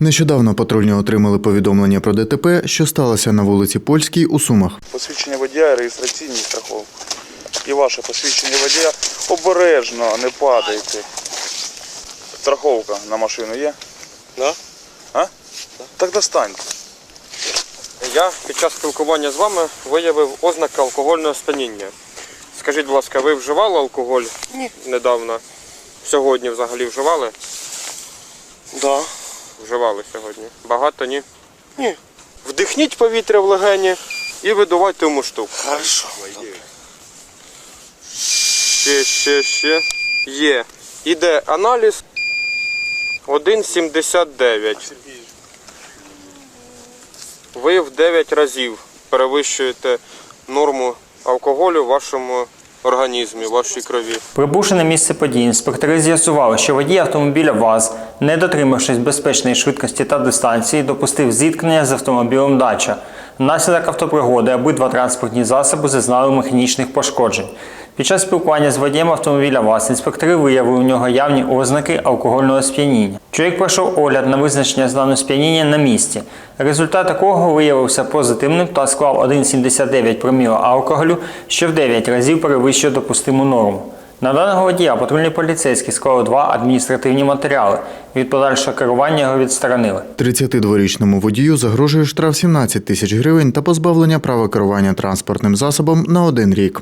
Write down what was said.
Нещодавно патрульні отримали повідомлення про ДТП, що сталося на вулиці Польській у Сумах. Посвідчення водія, реєстраційні страховки. І ваше посвідчення водія. Обережно, не падайте. Страховка на машину є? Да? А? Так достаньте. Я під час спілкування з вами виявив ознаки алкогольного сп'яніння. Скажіть, будь ласка, ви вживали алкоголь Ні. недавно? Сьогодні взагалі вживали? Да. Вживали сьогодні. Багато ні? Ні. Вдихніть повітря в легені і видувайте в муштук. Хорошо. Ще, ще, ще. Є. Іде аналіз 1,79. Ви в 9 разів перевищуєте норму алкоголю в вашому організмі, в вашій крові. Прибувши на місце події, інспектори з'ясували, що водій автомобіля ВАЗ, не дотримавшись безпечної швидкості та дистанції, допустив зіткнення з автомобілем Дача. Внаслідок автопригоди обидва транспортні засоби зазнали механічних пошкоджень. Під час спілкування з водієм автомобіля ВАЗ інспектори виявили у нього явні ознаки алкогольного сп'яніння. Чоловік пройшов огляд на визначення стану сп'яніння на місці, результат якого виявився позитивним та склав 1,79 проміла алкоголю, що в 9 разів перевищує допустиму норму. На даного водія патрульні поліцейські склали два адміністративні матеріали. Від подальшого керування його відсторонили. 32-річному водію загрожує штраф 17 тисяч гривень та позбавлення права керування транспортним засобом на один рік.